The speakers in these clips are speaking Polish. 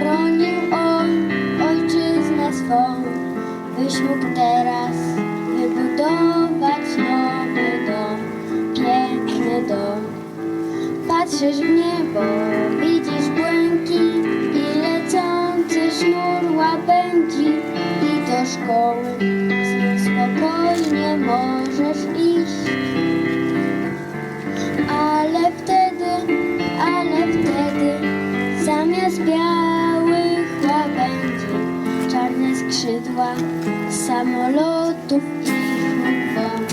bronił on ojczyznę swą, byś mógł teraz wybudować nowy dom, piękny dom. Patrzysz w niebo, widzisz błękit i lecący sznur łabędzi i do szkoły spokojnie możesz iść. Skrzydła samolotów i huk bomb,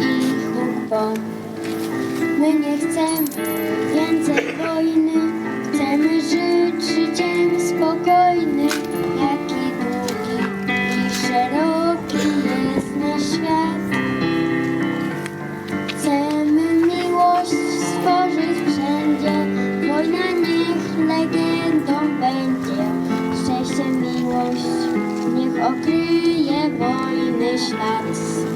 i huk bomb. My nie chcemy więcej wojny, wojny ślad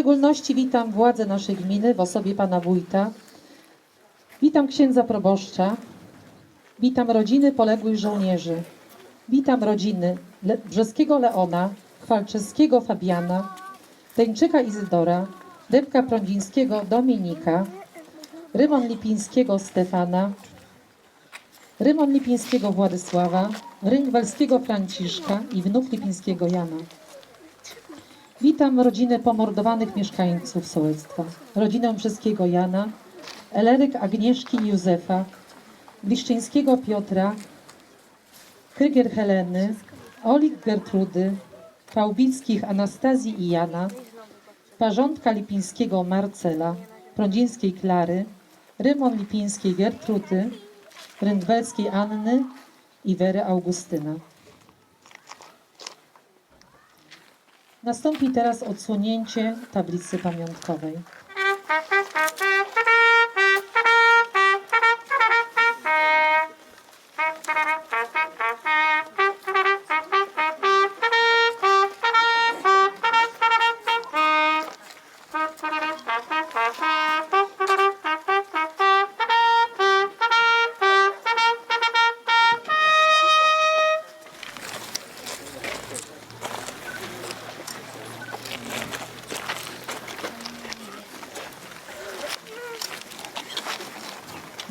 szczególności witam władze naszej gminy w osobie pana wójta. Witam księdza proboszcza. Witam rodziny poległych żołnierzy. Witam rodziny Le- Brzeskiego Leona, Chwalczyskiego Fabiana, Teńczyka Izydora, Dębka Prądzińskiego Dominika, Rymon Lipińskiego Stefana, Rymon Lipińskiego Władysława, Rynwelskiego Franciszka i wnuk Lipińskiego Jana. Witam rodzinę pomordowanych mieszkańców Sołectwa, rodzinę Brzeskiego Jana, Eleryk Agnieszki Józefa, Liszczyńskiego Piotra, Krygier Heleny, Olik Gertrudy, Pałbickich Anastazji i Jana, Parzątka Lipińskiego Marcela, Prądzińskiej Klary, Rymon Lipińskiej Gertrudy, Rędwelskiej Anny i Wery Augustyna. Nastąpi teraz odsłonięcie tablicy pamiątkowej.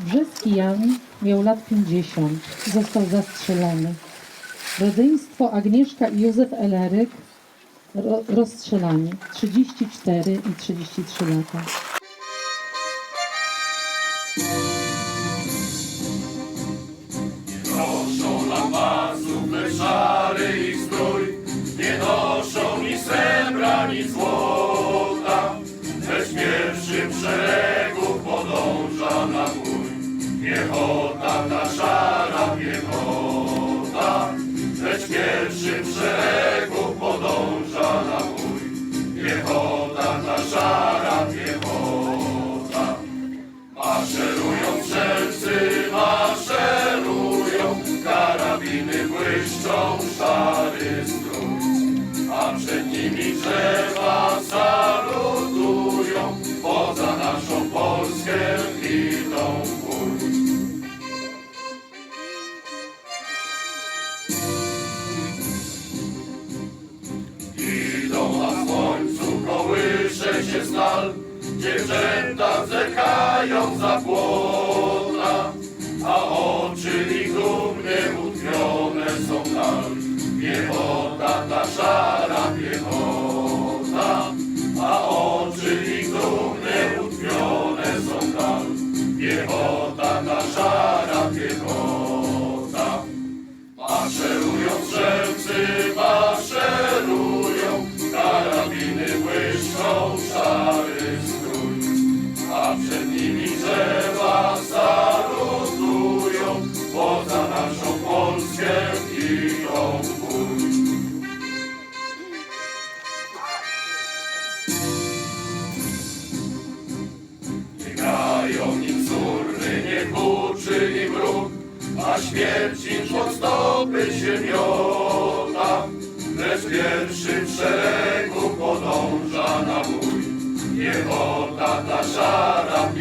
Brzeski Jan miał lat 50. Został zastrzelony. Rodzeństwo Agnieszka i Józef Eleryk ro, rozstrzelani. 34 i 33 lata. Karabiny błyszczą, szary strój. A przed nimi drzewa salutują, poza naszą Polskę idą w bój. Idą na słońcu, kołysze się stal, dziewczęta zerkają za płota, strój.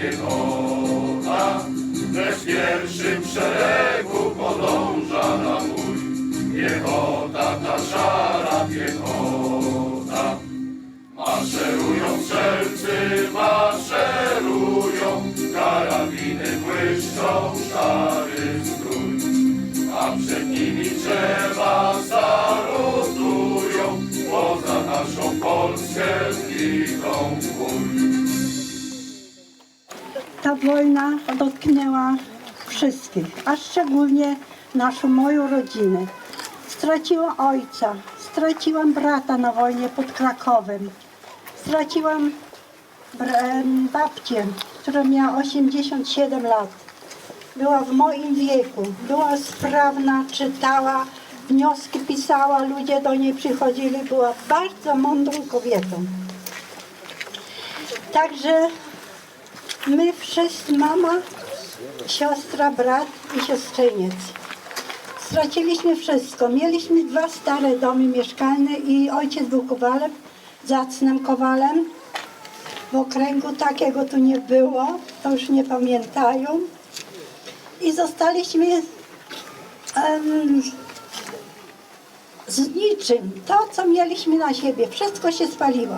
Piechota, lecz w szeregu podąża na bój. Piechota, ta szara piechota. Maszerują strzelcy, maszerują, karabiny błyszczą, szary strój. A przed nimi drzewa salutują, poza naszą Polskę w bój. Wojna dotknęła wszystkich, a szczególnie naszą moją rodzinę. Straciłam ojca, straciłam brata na wojnie pod Krakowem, straciłam babcię, która miała 87 lat. Była w moim wieku, była sprawna, czytała, wnioski pisała, ludzie do niej przychodzili, była bardzo mądrą kobietą. Także My wszyscy, mama, siostra, brat i siostrzeniec. Straciliśmy wszystko. Mieliśmy dwa stare domy mieszkalne i ojciec był kowalem, zacnym kowalem. W okręgu takiego tu nie było, to już nie pamiętają. I zostaliśmy em, z niczym. To, co mieliśmy na siebie, wszystko się spaliło.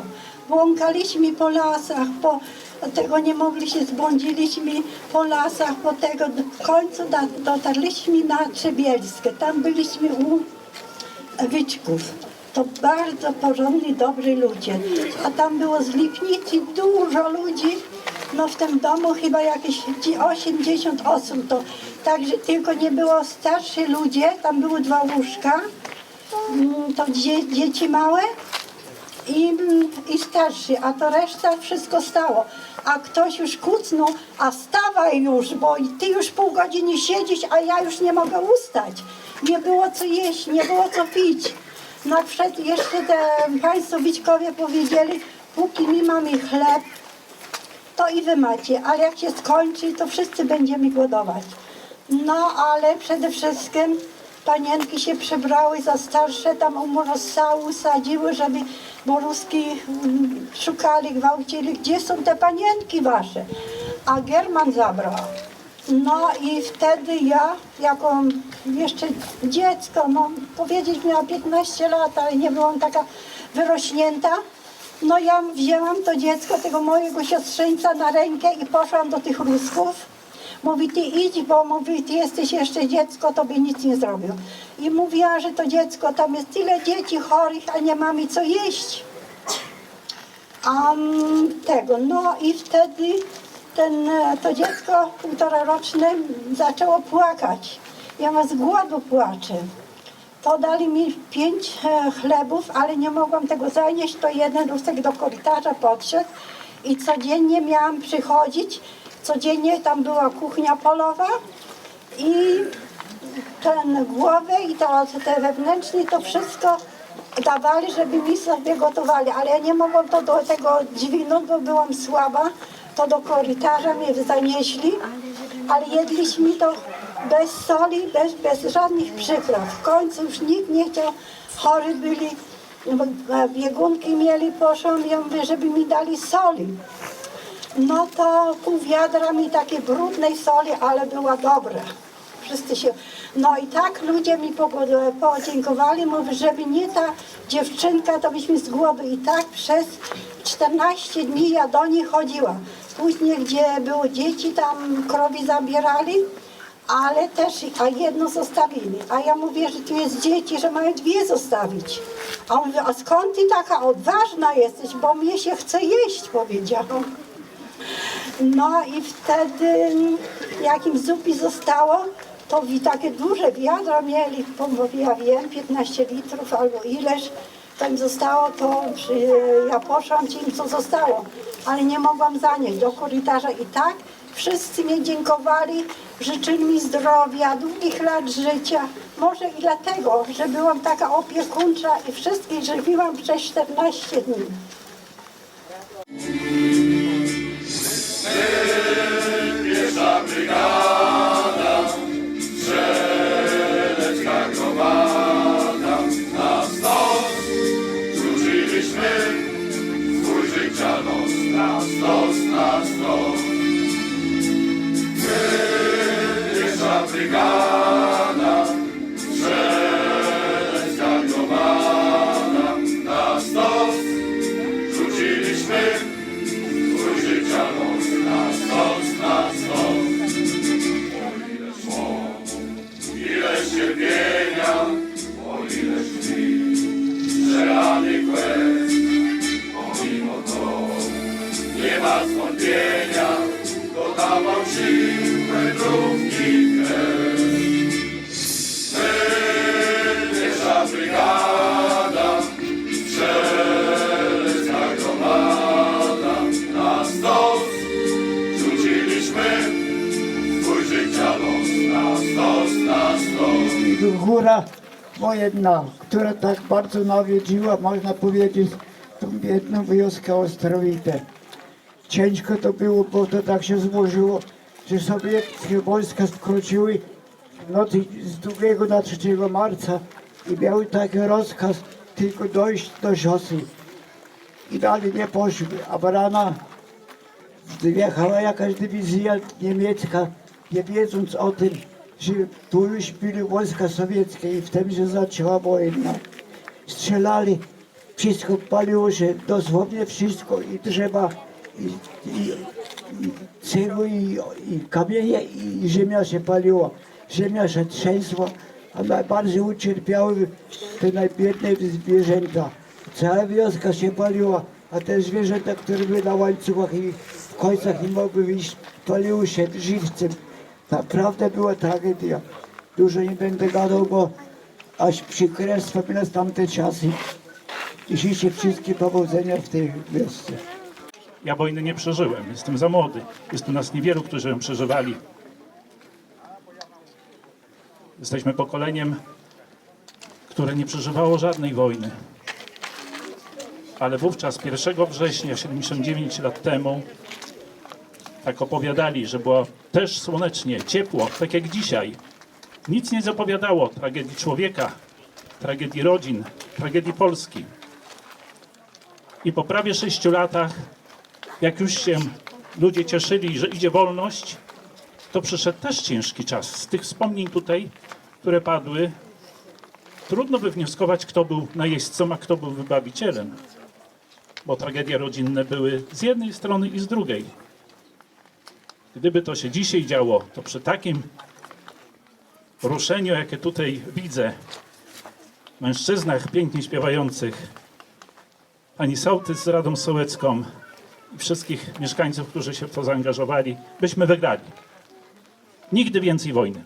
Błąkaliśmy po lasach, po tego nie mogli się zbłądziliśmy po lasach, po tego w końcu dotarliśmy na Trzebielskie. Tam byliśmy u Wyczków. To bardzo porządni, dobrzy ludzie. A tam było z Lipnicy dużo ludzi. No w tym domu chyba jakieś dzi- 80 osób. To, także tylko nie było starsi ludzie. Tam były dwa łóżka. Mm, To dzie, dzieci małe i, i starszy, a to reszta wszystko stało. A ktoś już kucnął, a stawaj już, bo ty już pół godziny siedzisz, a ja już nie mogę ustać. Nie było co jeść, nie było co pić. No przed, jeszcze te państwo Wićkowie powiedzieli, póki my mamy chleb, to i wy macie, ale jak się skończy, to wszyscy będziemy głodować. No, ale przede wszystkim panienki się przebrały za starsze, tam u rozsału sadziły, żeby, bo Ruski mm, szukali, gwałcili, gdzie są te panienki wasze? A German zabrał. No i wtedy ja, jako jeszcze dziecko, no powiedzieć miałam 15 lat, ale nie byłam taka wyrośnięta, no ja wzięłam to dziecko, tego mojego siostrzeńca na rękę i poszłam do tych Rusków. Mówi, ty idź, bo mówi, ty jesteś jeszcze dziecko, tobie nic nie zrobił. I mówiła, że to dziecko, tam jest tyle dzieci chorych, a nie mamy co jeść. A tego, no i wtedy ten, e, to dziecko półtora roczne zaczęło płakać. Ja ma z głodu płaczę. To dali mi pięć e, chlebów, ale nie mogłam tego zanieść. To jeden rusek do korytarza podszedł i codziennie miałam przychodzić. Codziennie tam była kuchnia polowa i ten głowę i to, te wewnętrzne to wszystko dawali, żeby mi sobie gotowali, ale ja nie mogłam to do tego dźwignąć, bo byłam słaba. To do korytarza mnie zanieśli, ale jedliśmy to bez soli, bez, bez żadnych przypraw. W końcu już nikt nie chciał, chory byli, bo, e, biegunki mieli, poszłam, ja mówię, żeby mi dali soli. No to pół wiadra mi takiej brudnej soli, ale była dobra. Wszyscy się... No i tak ludzie mi podziękowali, mówię, żeby nie ta dziewczynka, to byśmy z głowy. I tak przez 14 dni ja do niej chodziła. Później, gdzie były dzieci, tam krowi zabierali, ale też, a jedno zostawili. A ja mówię, że tu jest dzieci, że mają dwie zostawić. A on mówi, a skąd ty taka odważna jesteś, bo mnie się chce jeść, powiedziałam. No i wtedy, jak im zupi zostało, to takie duże wiadra mieli, ja wiem, 15 litrów albo ileś, to im zostało, to ja poszłam ci im co zostało, ale nie mogłam zanieść do korytarza i tak wszyscy mi dziękowali, życzyli mi zdrowia, długich lat życia. Może i dlatego, że byłam taka opiekuńcza i wszystkich żywiłam przez 14 dni. Sing. Góra wojenna, która tak bardzo nawiedziła, można powiedzieć, tą biedną wioskę Ostrowite. Ciężko to było, bo to tak się złożyło, że sowieckie wojska skróciły w nocy z 2 na 3 marca i miały taki rozkaz tylko dojść do szosy. I dalej nie poszły, a rana wjechała jakaś dywizja niemiecka, nie wiedząc o tym, że tu już były wojska sowieckie i wtedy się zaczęła wojna. Strzelali, wszystko paliło się, dosłownie wszystko, i drzewa, i, i, i cegły, i, i kamienie, i ziemia się paliła. Ziemia się trzęsła, a najbardziej ucierpiały te najbiedne zwierzęta. Cała wioska się paliła, a te zwierzęta, które były na łańcuchach i w końcach nie mogły wyjść, paliły się żywcem. Naprawdę była tragedia. Dużo nie będę gadał, bo aż przykre wspominać tamte czasy. Życzę wszystkie powodzenia w tej wiosce. Ja wojny nie przeżyłem, jestem za młody. Jest tu nas niewielu, którzy ją przeżywali. Jesteśmy pokoleniem, które nie przeżywało żadnej wojny. Ale wówczas 1 września, 79 lat temu, tak opowiadali, że było też słonecznie, ciepło, tak jak dzisiaj. Nic nie zapowiadało tragedii człowieka, tragedii rodzin, tragedii Polski. I po prawie sześciu latach jak już się ludzie cieszyli, że idzie wolność, to przyszedł też ciężki czas. Z tych wspomnień tutaj, które padły, trudno wywnioskować, kto był najeźdźcą, a kto był wybawicielem. Bo tragedie rodzinne były z jednej strony i z drugiej. Gdyby to się dzisiaj działo, to przy takim ruszeniu, jakie tutaj widzę, mężczyznach pięknie śpiewających, pani sołtys z Radą Sołecką, i wszystkich mieszkańców, którzy się w to zaangażowali, byśmy wygrali. Nigdy więcej wojny.